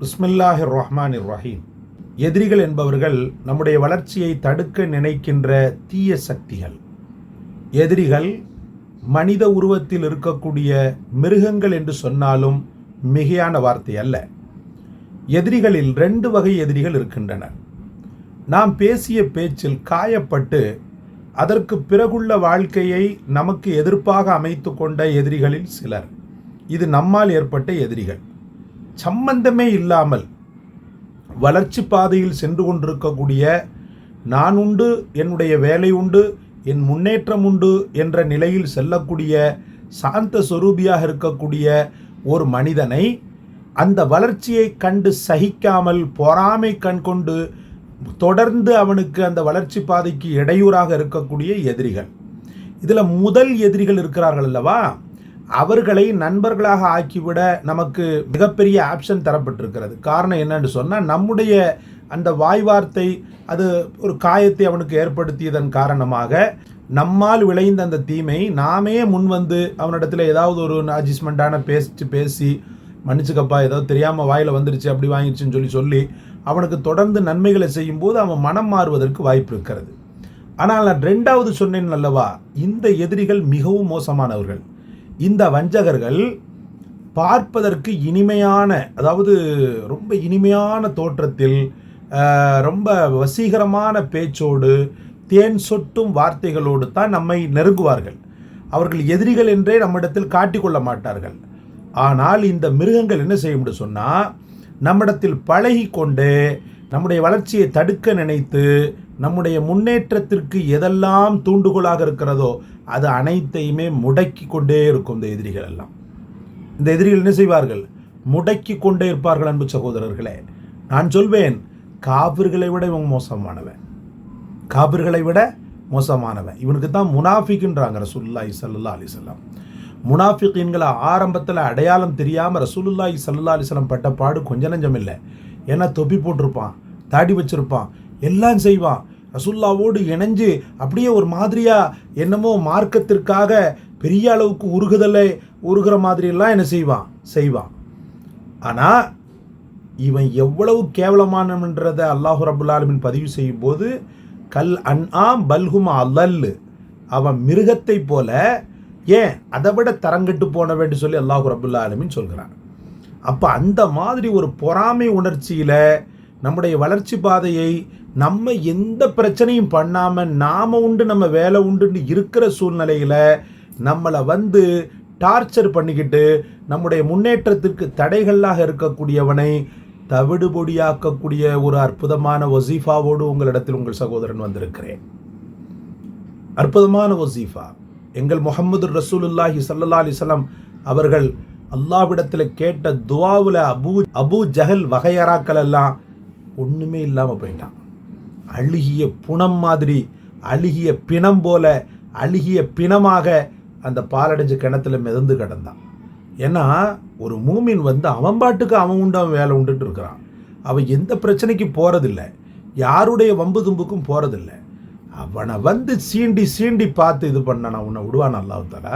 பிஸ்மில்லாஹிர் ரஹ்மான் ரஹீம் எதிரிகள் என்பவர்கள் நம்முடைய வளர்ச்சியை தடுக்க நினைக்கின்ற தீய சக்திகள். எதிரிகள் மனித உருவத்தில் இருக்கக்கூடிய மிருகங்கள் என்று சொன்னாலும் மிகையான வார்த்தை அல்ல. எதிரிகளில் ரெண்டு வகை எதிரிகள் இருக்கின்றன. நாம் பேசிய பேச்சில் காயப்பட்டு அதற்கு பிறகுள்ள வாழ்க்கையை நமக்கு எதிர்ப்பாக அமைத்து கொண்ட எதிரிகளில் சிலர். இது நம்மால் ஏற்பட்ட எதிரிகள். சம்பந்தமே இல்லாமல் வளர்ச்சி பாதையில் சென்று கொண்டிருக்கக்கூடிய நான் உண்டு என்னுடைய வேலை உண்டு என் முன்னேற்றம் உண்டு என்ற நிலையில் செல்லக்கூடிய சாந்த சொரூபியாக இருக்கக்கூடிய ஒரு மனிதனை அந்த வளர்ச்சியை கண்டு சகிக்காமல் பொறாமை கண் கொண்டு தொடர்ந்து அவனுக்கு அந்த வளர்ச்சி பாதைக்கு இடையூறாக இருக்கக்கூடிய எதிரிகள். இதில் முதல் எதிரிகள் இருக்கிறார்கள் அல்லவா? அவர்களை நண்பர்களாக ஆக்கிவிட நமக்கு மிகப்பெரிய ஆப்ஷன் தரப்பட்டிருக்கிறது. காரணம் என்னன்னு சொன்னால் நம்முடைய அந்த வாய் வார்த்தை அது ஒரு காயத்தை அவனுக்கு ஏற்படுத்தியதன் காரணமாக நம்மால் விளைந்த அந்த தீமை நாமே முன் வந்து அவனிடத்தில் ஏதாவது ஒரு அட்ஜஸ்ட்மெண்ட்டான பேசிட்டு பேசி மன்னிச்சுக்கப்பா ஏதோ தெரியாமல் வாயில் வந்துருச்சு அப்படி வாங்கிடுச்சுன்னு சொல்லி சொல்லி அவனுக்கு தொடர்ந்து நன்மைகளை செய்யும்போது அவன் மனம் மாறுவதற்கு வாய்ப்பு இருக்கிறது. ஆனால் நான் ரெண்டாவது சொன்னேன் அல்லவா இந்த எதிரிகள் மிகவும் மோசமானவர்கள். இந்த வஞ்சகர்கள் பார்ப்பதற்கு இனிமையான அதாவது ரொம்ப இனிமையான தோற்றத்தில் ரொம்ப வசீகரமான பேச்சோடு தேன் சொட்டும் வார்த்தைகளோடு தான் நம்மை நெருங்குவார்கள். அவர்கள் எதிரிகள் என்றே நம்மிடத்தில் காட்டிக்கொள்ள மாட்டார்கள். ஆனால் இந்த மிருகங்கள் என்ன செய்ய முடியும் சொன்னால் நம்மிடத்தில் பழகி கொண்டு நம்முடைய வளர்ச்சியை தடுக்க நினைத்து நம்முடைய முன்னேற்றத்திற்கு எதெல்லாம் தூண்டுகோலாக இருக்கிறதோ அது அனைத்தையுமே முடக்கி கொண்டே இருக்கும் இந்த எதிரிகள் எல்லாம். இந்த எதிரிகள் என்ன செய்வார்கள்? முடக்கி கொண்டே இருப்பார்கள் அன்பு சகோதரர்களே. நான் சொல்வேன் காவிர்களை விட இவன் மோசமானவன். காபிர்களை விட மோசமானவன். இவனுக்கு தான் முனாஃபிக்குன்றாங்க ரசூல்லாய் சல்லா அலிசல்லாம் வஸல்லம். ஆரம்பத்தில் அடையாளம் தெரியாமல் ரசூலுல்லாய் சல்லா அலிசல்லாம் பட்ட பாடு கொஞ்ச நஞ்சம் இல்லை. ஏன்னா தொப்பி போட்டிருப்பான் தாடி வச்சிருப்பான் எல்லாம் செய்வான். ரசுல்லாவோடு இணைஞ்சு அப்படியே ஒரு மாதிரியாக என்னமோ மார்க்கத்திற்காக பெரிய அளவுக்கு உருகுதலை உருகிற மாதிரியெல்லாம் என்ன செய்வான்? செய்வான். ஆனால் இவன் எவ்வளவு கேவலமானவன்றதை அல்லாஹு ரபுல்லாலுமின் பதிவு செய்யும் போது கல் அன் ஆம் பல்ஹும் அல்லல். அவன் மிருகத்தை போல ஏன் அதை விட தரங்கட்டு போனவன்னு சொல்லி அல்லாஹு ரபுல்லா ஆலமின் சொல்கிறான். அப்போ அந்த மாதிரி ஒரு பொறாமை உணர்ச்சியில் நம்முடைய வளர்ச்சி பாதையை நம்ம எந்த பிரச்சனையும் பண்ணாமல் நாம உண்டு நம்ம வேலை உண்டுன்னு இருக்கிற சூழ்நிலையில் நம்மளை வந்து டார்ச்சர் பண்ணிக்கிட்டு நம்முடைய முன்னேற்றத்திற்கு தடைகளாக இருக்கக்கூடியவனை தவிடுபொடியாக்கக்கூடிய ஒரு அற்புதமான வசீஃபாவோடு உங்களிடத்தில் உங்கள் சகோதரன் வந்திருக்கிறேன். அற்புதமான வசீஃபா. எங்கள் முகமது ரசூலுல்லாஹி சல்லா அலைஹி அவர்கள் அல்லாவிடத்தில் கேட்ட துவாவில் அபூ அபூ ஜஹல் வகையராக்கள் எல்லாம் ஒன்றுமே இல்லாமல் போயிட்டான். அழுகிய புணம் மாதிரி அழுகிய பிணம் போல அழுகிய பிணமாக அந்த பாலடைஞ்ச கிணத்துல மிதந்து கிடந்தான். ஏன்னா ஒரு மூமின் வந்து அவன் பாட்டுக்கு அவன் உண்டு அவன் வேலை உண்டுட்டு இருக்கிறான். அவன் எந்த பிரச்சனைக்கு போகிறதில்ல யாருடைய வம்பு தும்புக்கும் போகிறதில்ல அவனை வந்து சீண்டி சீண்டி பார்த்து இது பண்ணான் உன்னை விடுவான் அல்லாஹால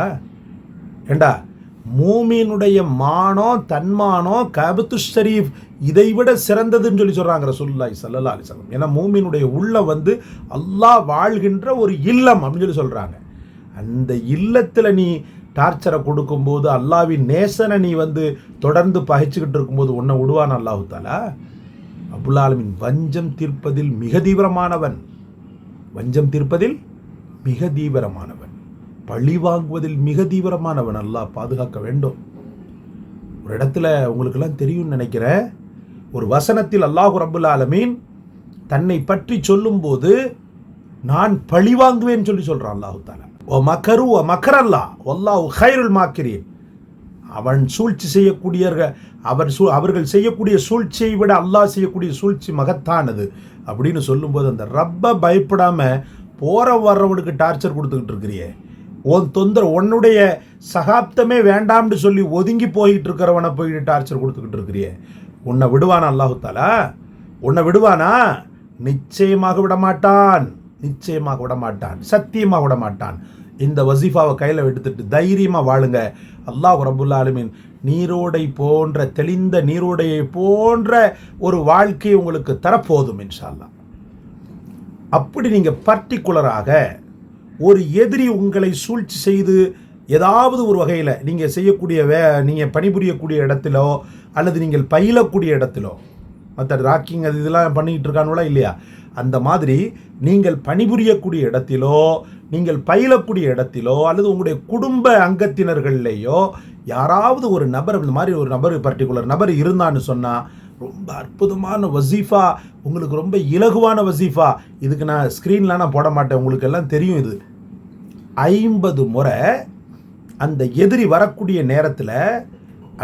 ஏண்டா மூமியினுடைய மானம் தன்மானம் கபத்து ஷரீஃப் இதை விட சிறந்ததுன்னு சொல்லி சொல்கிறாங்க ரசூலுல்லாஹி ஸல்லல்லாஹு அலைஹி ஏன்னா மூமியினுடைய உள்ளம் வந்து அல்லாஹ் வாழ்கின்ற ஒரு இல்லம் அப்படின்னு சொல்லி சொல்கிறாங்க அந்த இல்லத்தில் நீ டார்ச்சரை கொடுக்கும்போது அல்லாவின் நேசனை நீ வந்து தொடர்ந்து பகைச்சிக்கிட்டு இருக்கும்போது உன்னை விடுவான் அல்லாஹு தாலா அபுல் ஆலமின் வஞ்சம் தீர்ப்பதில் மிக தீவிரமானவன். வஞ்சம் தீர்ப்பதில் மிக தீவிரமானவன். பழி வாங்குவதில் மிக தீவிரமானவன் நல்லா பாதுகாக்க வேண்டும். ஒரு இடத்துல உங்களுக்கெல்லாம் தெரியும்னு நினைக்கிறேன். ஒரு வசனத்தில் அல்லாஹு ரபுல் ஆலமீன் தன்னை பற்றி சொல்லும்போது நான் பழி வாங்குவேன்னு சொல்லி சொல்கிறான் அல்லாஹு தாலா ஓ மக்கரு ஓ மக்கரல்லா ஒல்லாஹு ஹைருல் மாக்கிரீன். அவன் சூழ்ச்சி செய்யக்கூடிய அவர் சூ அவர்கள் செய்யக்கூடிய சூழ்ச்சியை விட அல்லாஹ் செய்யக்கூடிய சூழ்ச்சி மகத்தானது அப்படின்னு சொல்லும்போது அந்த ரப்ப பயப்படாமல் போகிற வர்றவனுக்கு டார்ச்சர் கொடுத்துக்கிட்டு இருக்கிறியே. உன் தொந்தர உன்னுடைய சகாப்தமே வேண்டாம்னு சொல்லி ஒதுங்கி போய்கிட்டு இருக்கிறவனை போயிட்டு டார்ச்சர் கொடுத்துக்கிட்டு இருக்கிறியே. உன்னை விடுவானா அல்லாஹுத்தாலா உன்னை விடுவானா? நிச்சயமாக விட மாட்டான் நிச்சயமாக விடமாட்டான். சத்தியமாக விடமாட்டான். இந்த வசீஃபாவை கையில் எடுத்துட்டு தைரியமாக வாழுங்க. அல்லாஹ் ரபுல் நீரோடை போன்ற தெளிந்த நீரோடையை போன்ற ஒரு வாழ்க்கையை உங்களுக்கு தரப்போதும் இன்ஷா அப்படி நீங்கள் பர்டிகுலராக ஒரு எதிரி உங்களை சூழ்ச்சி செய்து ஏதாவது ஒரு வகையில் நீங்கள் செய்யக்கூடிய வே நீங்கள் பணிபுரியக்கூடிய இடத்திலோ அல்லது நீங்கள் பயிலக்கூடிய இடத்திலோ மற்ற ராக்கிங் அது இதெல்லாம் பண்ணிக்கிட்டு இருக்கானுலாம் இல்லையா? அந்த மாதிரி நீங்கள் பணிபுரியக்கூடிய இடத்திலோ நீங்கள் பயிலக்கூடிய இடத்திலோ அல்லது உங்களுடைய குடும்ப அங்கத்தினர்கள்லேயோ யாராவது ஒரு நபர் இந்த மாதிரி ஒரு நபர் பர்டிகுலர் நபர் இருந்தான்னு சொன்னால் ரொம்ப அற்புதமான வசீஃபா. உங்களுக்கு ரொம்ப இலகுவான வசீஃபா. இதுக்கு நான் ஸ்க்ரீன்லாம் நான் போட மாட்டேன். உங்களுக்கு எல்லாம் தெரியும் இது. ஐம்பது முறை அந்த எதிரி வரக்கூடிய நேரத்தில்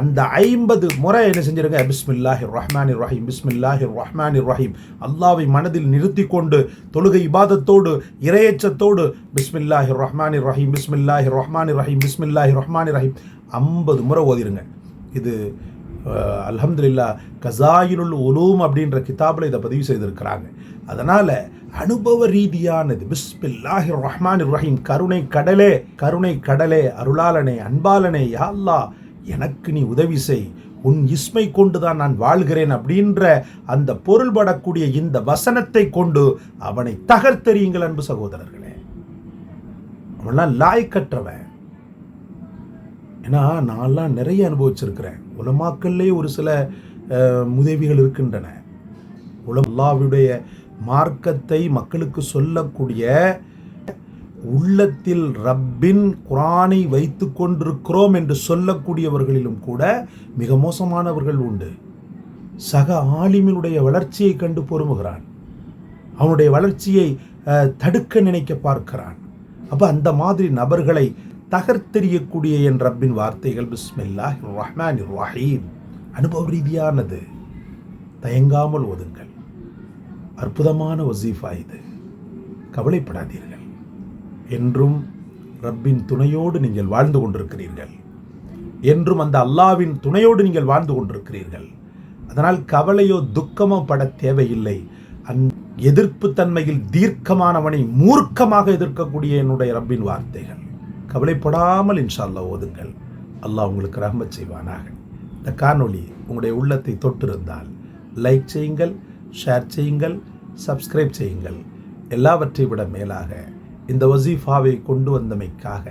அந்த ஐம்பது முறை என்ன செஞ்சிருங்க? பிஸ்மில்லாஹி ரஹ்மான் ரஹீம் பிஸ்மில்லாஹி ரஹ்மான் ரஹீம் அல்லாவை மனதில் நிறுத்தி கொண்டு தொழுகை இபாதத்தோடு இரையச்சத்தோடு பிஸ்மில்லாஹி ரஹ்மான் ரஹீம் பிஸ்மில்லாஹி ரஹ்மான் ரஹீம் பிஸ்மில்லாஹி ரஹ்மான் ரஹீம் ஐம்பது முறை ஓதிருங்க. இது அலமதுல்லா கசாயினுல் உலூம் அப்படின்ற கிதாபில் இதை பதிவு செய்திருக்கிறாங்க. அதனால் அனுபவ ரீதியானது பிஸ்மில்லாஹி ரஹ்மான் ரஹீம் கருணை கடலே கருணை கடலே அருளாளனே அன்பாளனே யா எனக்கு நீ உதவி செய். உன் இஸ்மை கொண்டு தான் நான் வாழ்கிறேன் அப்படின்ற அந்த பொருள்படக்கூடிய இந்த வசனத்தை கொண்டு அவனை தகர்த்தெறியுங்கள் அன்பு சகோதரர்களே. அவன்லாம் லாய்க்கற்றவன். ஏன்னா நான்லாம் நிறைய அனுபவிச்சிருக்கிறேன். உலமாக்கள்லே ஒரு சில அஹ், உதவிகள் இருக்கின்றன. உலமாவுடைய மார்க்கத்தை மக்களுக்கு சொல்லக்கூடிய உள்ளத்தில் ரப்பின் குரானை வைத்து கொண்டிருக்கிறோம் என்று சொல்லக்கூடியவர்களிலும் கூட மிக மோசமானவர்கள் உண்டு. சக ஆலிமினுடைய வளர்ச்சியை கண்டு பொறுமுகிறான். அவனுடைய வளர்ச்சியை அஹ், தடுக்க நினைக்க பார்க்கிறான். அப்போ அந்த மாதிரி நபர்களை தகர்த்தெறியக்கூடிய என் ரப்பின் வார்த்தைகள். பிஸ்மில்லாஹ் ரஹ்மான் ரஹீம் அனுபவ ரீதியானது. தயங்காமல் ஒதுங்கள். அற்புதமான வசீஃபா இது. கவலைப்படாதீர்கள். என்றும் ரப்பின் துணையோடு நீங்கள் வாழ்ந்து கொண்டிருக்கிறீர்கள். என்றும் அந்த அல்லாவின் துணையோடு நீங்கள் வாழ்ந்து கொண்டிருக்கிறீர்கள். அதனால் கவலையோ துக்கமோ பட தேவையில்லை. அந் எதிர்ப்பு தன்மையில் தீர்க்கமானவனை மூர்க்கமாக எதிர்க்கக்கூடிய என்னுடைய ரப்பின் வார்த்தைகள். கவலைப்படாமல் இன்ஷால்லா ஓதுங்கள். அல்லாஹ் உங்களுக்கு ரஹ்மத் செய்வானாக. இந்த காணொளி உங்களுடைய உள்ளத்தை தொட்டிருந்தால் லைக் செய்யுங்கள் ஷேர் செய்யுங்கள் சப்ஸ்கிரைப் செய்யுங்கள். எல்லாவற்றை விட மேலாக இந்த வசீஃபாவை கொண்டு வந்தமைக்காக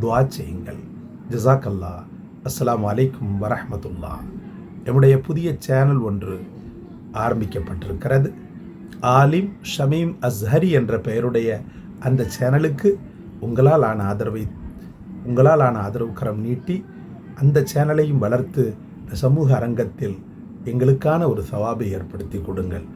துவா செய்யுங்கள். ஜசாக்கல்லா அஸ்லாம் அலைக்கும் வரஹ்மத்துல்லா என்னுடைய புதிய சேனல் ஒன்று ஆரம்பிக்கப்பட்டிருக்கிறது. ஆலிம் ஷமீம் அஸ்ஹரி என்ற பெயருடைய அந்த சேனலுக்கு உங்களால் ஆன ஆதரவை உங்களால் ஆன ஆதரவு கரம் நீட்டி அந்த சேனலையும் வளர்த்து இந்த சமூக அரங்கத்தில் எங்களுக்கான ஒரு சவாபை ஏற்படுத்தி கொடுங்கள்.